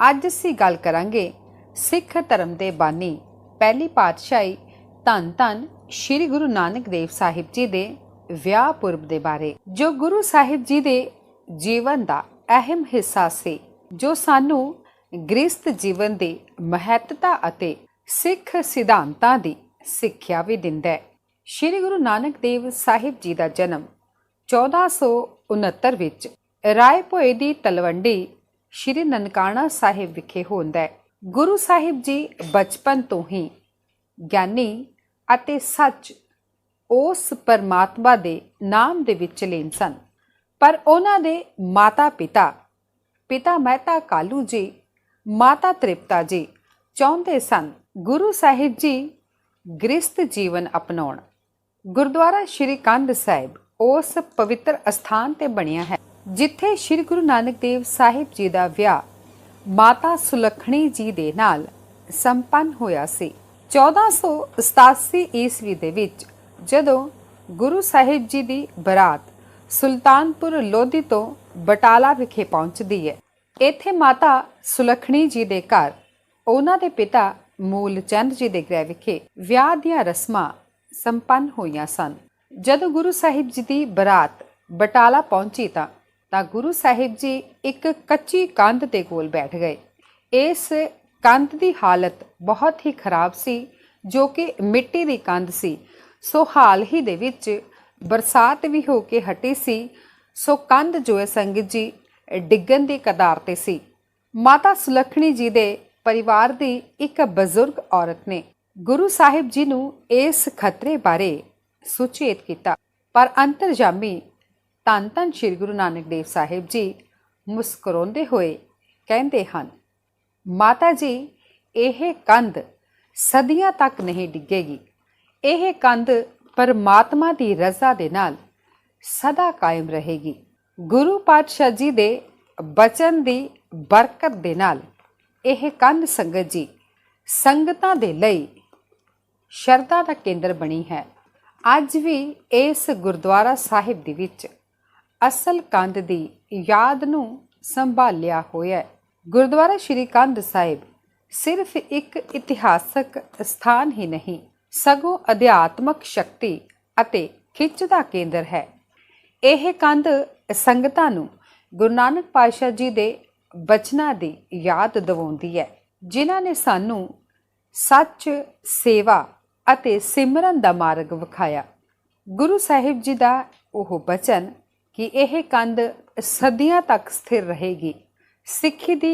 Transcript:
ਅੱਜ ਅਸੀਂ ਗੱਲ ਕਰਾਂਗੇ ਸਿੱਖ ਧਰਮ ਦੇ ਬਾਨੀ। ਪਹਿਲੀ ਪਾਤਸ਼ਾਹੀ ਧੰਨ ਧੰਨ ਸ੍ਰੀ ਗੁਰੂ ਨਾਨਕ ਦੇਵ ਸਾਹਿਬ ਜੀ ਦੇ ਵਿਆਹ ਪੁਰਬ ਦੇ ਬਾਰੇ, ਜੋ ਗੁਰੂ ਸਾਹਿਬ ਜੀ ਦੇ ਜੀਵਨ ਦਾ ਅਹਿਮ ਹਿੱਸਾ ਸੀ, ਜੋ ਸਾਨੂੰ ਗ੍ਰਸਥ ਜੀਵਨ ਦੀ ਮਹੱਤਤਾ ਅਤੇ ਸਿੱਖ ਸਿਧਾਂਤਾਂ ਦੀ ਸਿੱਖਿਆ ਵੀ ਦਿੰਦਾ ਹੈ। ਸ੍ਰੀ ਗੁਰੂ ਨਾਨਕ ਦੇਵ ਸਾਹਿਬ ਜੀ ਦਾ ਜਨਮ 1469 ਵਿੱਚ ਰਾਏ ਭੋਏ ਦੀ ਤਲਵੰਡੀ ਸ਼੍ਰੀ ਨਨਕਾਣਾ ਸਾਹਿਬ ਵਿਖੇ ਹੁੰਦਾ ਹੈ। ਗੁਰੂ ਸਾਹਿਬ ਜੀ ਬਚਪਨ ਤੋਂ ਹੀ ਗਿਆਨੀ ਅਤੇ ਸੱਚ ਉਸ ਪਰਮਾਤਮਾ ਦੇ ਨਾਮ ਦੇ ਵਿੱਚ ਲੀਨ ਸਨ। ਪਰ ਉਹਨਾਂ ਦੇ ਮਾਤਾ ਪਿਤਾ ਪਿਤਾ ਮਹਿਤਾ ਕਾਲੂ ਜੀ, ਮਾਤਾ ਤ੍ਰਿਪਤਾ ਜੀ ਚਾਹੁੰਦੇ ਸਨ ਗੁਰੂ ਸਾਹਿਬ ਜੀ ਗ੍ਰਸਥ ਜੀਵਨ ਅਪਣਾਉਣ। ਗੁਰਦੁਆਰਾ ਸ਼੍ਰੀ ਕੰਧ ਸਾਹਿਬ ਉਸ ਪਵਿੱਤਰ ਅਸਥਾਨ ਤੇ ਬਣਿਆ ਹੈ। ਜਿੱਥੇ ਸ਼੍ਰੀ ਗੁਰੂ ਨਾਨਕ ਦੇਵ ਸਾਹਿਬ ਜੀ ਦਾ ਵਿਆਹ, ਮਾਤਾ ਸੁਲੱਖਣੀ ਜੀ ਦੇ ਨਾਲ ਸੰਪੰਨ ਹੋਇਆ ਸੀ। 1487 ਈਸਵੀ ਦੇ ਵਿੱਚ ਜਦੋਂ ਗੁਰੂ ਸਾਹਿਬ ਜੀ ਦੀ ਬਰਾਤ ਸੁਲਤਾਨਪੁਰ ਲੋਧੀ ਤੋਂ ਬਟਾਲਾ ਵਿਖੇ ਪਹੁੰਚਦੀ ਹੈ, ਇੱਥੇ ਮਾਤਾ ਸੁਲੱਖਣੀ ਜੀ ਦੇ ਘਰ, ਉਹਨਾਂ ਦੇ ਪਿਤਾ ਮੂਲ ਚੰਦ ਜੀ ਦੇ ਗ੍ਰਹਿ ਵਿਖੇ ਵਿਆਹ ਦੀਆਂ ਰਸਮਾਂ ਸੰਪੰਨ ਹੋਈਆਂ ਸਨ। ਜਦੋਂ ਗੁਰੂ ਸਾਹਿਬ ਜੀ ਦੀ ਬਰਾਤ ਬਟਾਲਾ ਪਹੁੰਚੀ ਤਾਂ ਤਾਂ ਗੁਰੂ ਸਾਹਿਬ ਜੀ ਇੱਕ ਕੱਚੀ ਕੰਧ ਦੇ ਕੋਲ ਬੈਠ ਗਏ। ਇਸ ਕੰਧ ਦੀ ਹਾਲਤ ਬਹੁਤ ਹੀ ਖਰਾਬ ਸੀ, ਜੋ ਕਿ ਮਿੱਟੀ ਦੀ ਕੰਧ ਸੀ। ਸੋ ਹਾਲ ਹੀ ਦੇ ਵਿੱਚ ਬਰਸਾਤ ਵੀ ਹੋ ਕੇ ਹਟੀ ਸੀ। ਸੋ ਕੰਧ ਜੋ ਹੈ ਸੰਗਤ ਜੀ ਡਿੱਗਣ ਦੀ ਕਦਾਰ ਤੇ ਸੀ। ਮਾਤਾ ਸੁਲੱਖਣੀ ਜੀ ਦੇ ਪਰਿਵਾਰ ਦੀ ਇੱਕ ਬਜ਼ੁਰਗ ਔਰਤ ਨੇ ਗੁਰੂ ਸਾਹਿਬ ਜੀ ਨੂੰ ਇਸ ਖਤਰੇ ਬਾਰੇ ਸੁਚੇਤ ਕੀਤਾ। ਪਰ ਅੰਤਰਜਾਮੀ ਧੰਨ ਧੰਨ ਸ੍ਰੀ ਗੁਰੂ ਨਾਨਕ ਦੇਵ ਸਾਹਿਬ ਜੀ ਮੁਸਕਰਾਉਂਦੇ ਹੋਏ ਕਹਿੰਦੇ ਹਨ, ਮਾਤਾ ਜੀ, ਇਹ ਕੰਧ ਸਦੀਆਂ ਤੱਕ ਨਹੀਂ ਡਿੱਗੇਗੀ। ਇਹ ਕੰਧ ਪਰਮਾਤਮਾ ਦੀ ਰਜ਼ਾ ਦੇ ਨਾਲ ਸਦਾ ਕਾਇਮ ਰਹੇਗੀ। ਗੁਰੂ ਪਾਤਸ਼ਾਹ ਜੀ ਦੇ ਬਚਨ ਦੀ ਬਰਕਤ ਦੇ ਨਾਲ ਇਹ ਕੰਧ ਸੰਗਤ ਜੀ ਸੰਗਤਾਂ ਦੇ ਲਈ ਸ਼ਰਧਾ ਦਾ ਕੇਂਦਰ ਬਣੀ ਹੈ। ਅੱਜ ਵੀ ਇਸ ਗੁਰਦੁਆਰਾ ਸਾਹਿਬ ਦੇ ਵਿੱਚ ਅਸਲ ਕੰਧ ਦੀ ਯਾਦ ਨੂੰ ਸੰਭਾਲਿਆ ਹੋਇਆ ਗੁਰਦੁਆਰਾ ਸ਼੍ਰੀ ਕੰਧ ਸਾਹਿਬ ਸਿਰਫ ਇੱਕ ਇਤਿਹਾਸਕ ਸਥਾਨ ਹੀ ਨਹੀਂ, ਸਗੋਂ ਅਧਿਆਤਮਕ ਸ਼ਕਤੀ ਅਤੇ ਖਿੱਚ ਦਾ ਕੇਂਦਰ ਹੈ। ਇਹ ਕੰਧ ਸੰਗਤਾਂ ਨੂੰ ਗੁਰੂ ਨਾਨਕ ਪਾਤਸ਼ਾਹ ਜੀ ਦੇ ਬਚਨਾਂ ਦੀ ਯਾਦ ਦਿਵਾਉਂਦੀ ਹੈ, ਜਿਨ੍ਹਾਂ ਨੇ ਸਾਨੂੰ ਸੱਚ, ਸੇਵਾ ਅਤੇ ਸਿਮਰਨ ਦਾ ਮਾਰਗ ਵਿਖਾਇਆ। ਗੁਰੂ ਸਾਹਿਬ ਜੀ ਦਾ ਉਹ ਬਚਨ ਕਿ ਇਹ ਕੰਧ ਸਦੀਆਂ ਤੱਕ ਸਥਿਰ ਰਹੇਗੀ। ਸਿੱਖੀ ਦੀ